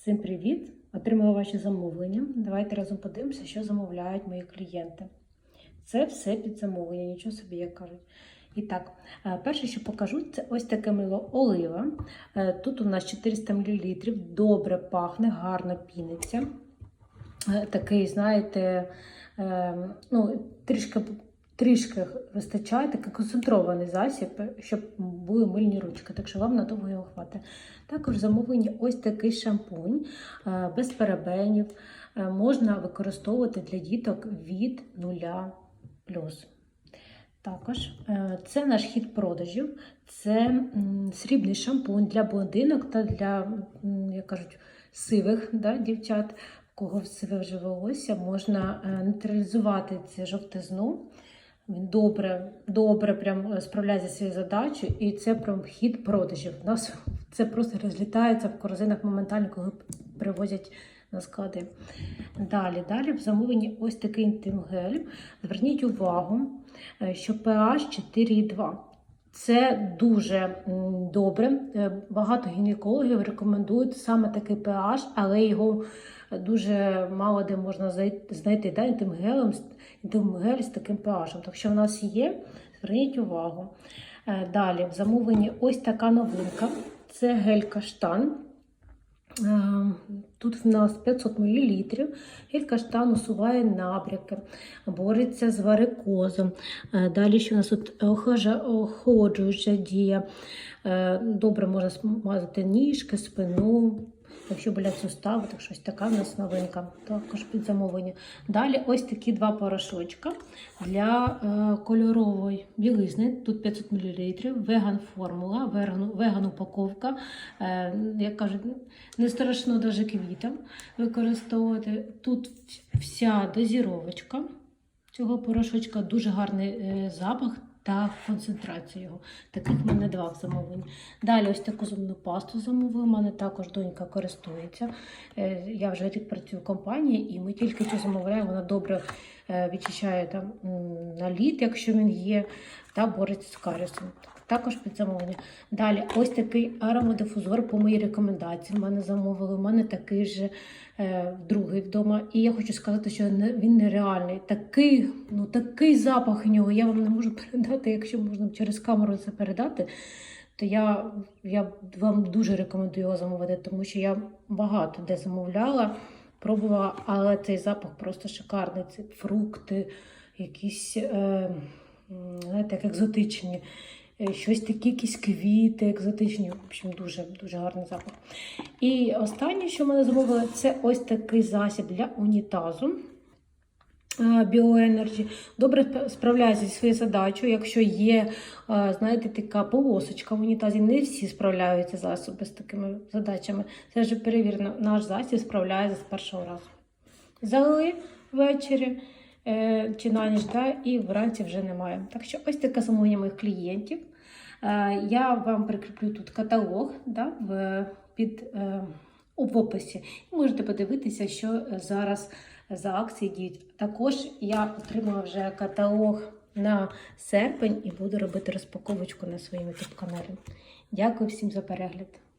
Всім привіт! Отримала ваші замовлення. Давайте разом подивимося, що замовляють мої клієнти. Це все під замовлення, нічого собі як кажуть. І так, е, перше, що покажу, це ось таке мило олива. Е, Тут у нас 400 мл, добре пахне, гарно піниться. Е, Такий, знаєте, ну, трішки, трішки вистачає, такий концентрований засіб, щоб були мильні ручки, так що вам надовго його хватить. Також замовлені ось такий шампунь е, без парабенів. Е, Можна використовувати для діток від 0 плюс. Також е, це наш хід продажів. Це срібний шампунь для блондинок та для, як кажуть, сивих да, дівчат, кого сиве вже волосся, можна нейтралізувати цю жовтизну. Він добре, добре прям е, справляється зі своєю задачею, і це прям хід продажів. У нас це просто розлітається в корзинах моментально, коли привозять на склади. Далі, далі в замовленні ось такий інтим-гель. Зверніть увагу, е, що pH 4,2. Це дуже добре. Е, Багато гінекологів рекомендують саме такий pH, але його дуже мало де можна знайти да, інтим-гелем, з- таким pH. Так що в нас є, зверніть увагу. Е, Далі в замовленні ось така новинка. Це гель каштан. Е, Тут в нас 500 мл. Гель каштан усуває набряки, бореться з варикозом. Е, Далі що у нас тут охолоджуюча дія. Добре можна смазати ніжки, спину. Якщо болять сустави, так щось така в нас новинка, також під замовлення. Далі ось такі два порошочка для е, кольорової білизни. Тут 500 мл, веган формула, веган, веган упаковка. Е, як кажуть, не страшно навіть квітам використовувати. Тут вся дозіровочка цього порошочка, дуже гарний е, запах. Та концентрацію його. Таких в мене два в замовленні. Далі ось таку зубну пасту замовив. У мене також донька користується. Е, Я вже рік працюю в компанії, і ми тільки що замовляємо. Вона добре е, відчищає там наліт, якщо він є, та бореться з каріусом. Також під замовлення. Далі, ось такий аромадифузор по моїй рекомендації. В мене замовили. У мене такий же е, другий вдома. І я хочу сказати, що він нереальний. Такий, ну такий запах у нього. Я вам не можу передати, якщо можна через камеру це передати. То я, я вам дуже рекомендую його замовити, тому що я багато де замовляла, пробувала, але цей запах просто шикарний. Це фрукти, якісь, е, знаєте, як екзотичні. Е, Щось такі, якісь квіти екзотичні. В общем, дуже дуже гарний запах. І останнє, що мене замовили, це ось такий засіб для унітазу. Біоенерджі добре справляється зі своєю задачею. Якщо є, е, знаєте, така полосочка в унітазі, не всі справляються засоби з такими задачами. Це вже перевірено. Наш засіб справляється з першого разу. Залили ввечері е, чи на ніч, да, і вранці вже немає. Так що ось таке замовлення моїх клієнтів. Е, Я вам прикріплю тут каталог да, в, під, е, в описі. І можете подивитися, що зараз за акції діють. Також я отримала вже каталог на серпень і буду робити розпаковочку на своєму YouTube каналі. Дякую всім за перегляд.